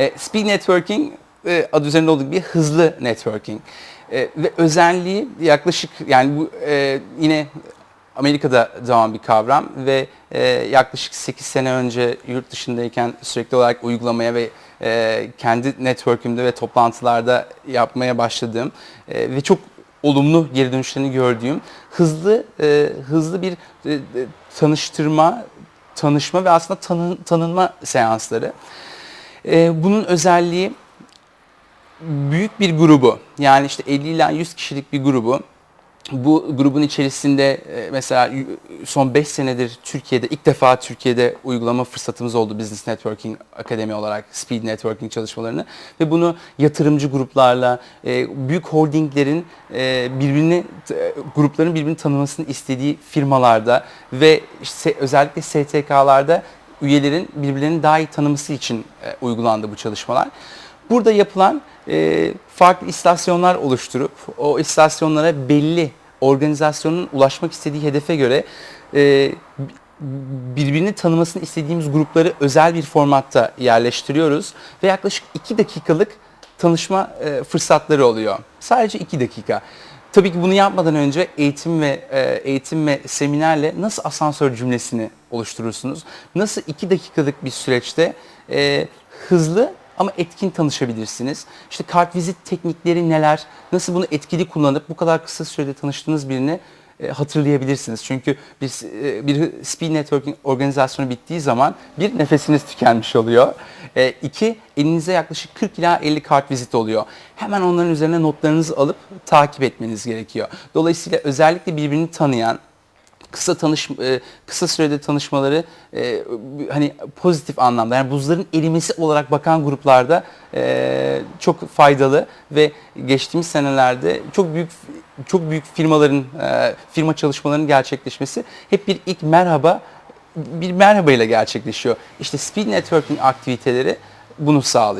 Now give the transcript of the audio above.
E, speed networking e, adı üzerinde olduğu gibi hızlı networking. E, ve özelliği yaklaşık yani bu e, yine Amerika'da doğan bir kavram ve e, yaklaşık 8 sene önce yurt dışındayken sürekli olarak uygulamaya ve e, kendi network'ümde ve toplantılarda yapmaya başladığım e, ve çok olumlu geri dönüşlerini gördüğüm hızlı e, hızlı bir e, e, tanıştırma, tanışma ve aslında tanı- tanınma seansları. E, bunun özelliği büyük bir grubu yani işte 50 ila 100 kişilik bir grubu. Bu grubun içerisinde e, mesela son 5 senedir Türkiye'de ilk defa Türkiye'de uygulama fırsatımız oldu Business Networking Akademi olarak Speed Networking çalışmalarını. Ve bunu yatırımcı gruplarla e, büyük holdinglerin e, birbirini grupların birbirini tanımasını istediği firmalarda ve işte özellikle STK'larda üyelerin birbirlerini daha iyi tanıması için e, uygulandı bu çalışmalar. Burada yapılan e, farklı istasyonlar oluşturup o istasyonlara belli organizasyonun ulaşmak istediği hedefe göre e, birbirini tanımasını istediğimiz grupları özel bir formatta yerleştiriyoruz ve yaklaşık 2 dakikalık tanışma e, fırsatları oluyor. Sadece 2 dakika. Tabii ki bunu yapmadan önce eğitim ve e, eğitim ve seminerle nasıl asansör cümlesini oluşturursunuz? Nasıl 2 dakikalık bir süreçte e, hızlı ama etkin tanışabilirsiniz. İşte kartvizit teknikleri neler? Nasıl bunu etkili kullanıp bu kadar kısa sürede tanıştığınız birini e, hatırlayabilirsiniz. Çünkü bir, e, bir speed networking organizasyonu bittiği zaman bir nefesiniz tükenmiş oluyor. E, iki elinize yaklaşık 40 ila 50 kartvizit oluyor. Hemen onların üzerine notlarınızı alıp takip etmeniz gerekiyor. Dolayısıyla özellikle birbirini tanıyan kısa tanış e, kısa sürede tanışmaları e, hani pozitif anlamda yani buzların erimesi olarak bakan gruplarda e, çok faydalı ve geçtiğimiz senelerde çok büyük çok büyük firmaların firma çalışmalarının gerçekleşmesi hep bir ilk merhaba bir merhaba ile gerçekleşiyor. İşte speed networking aktiviteleri bunu sağlıyor.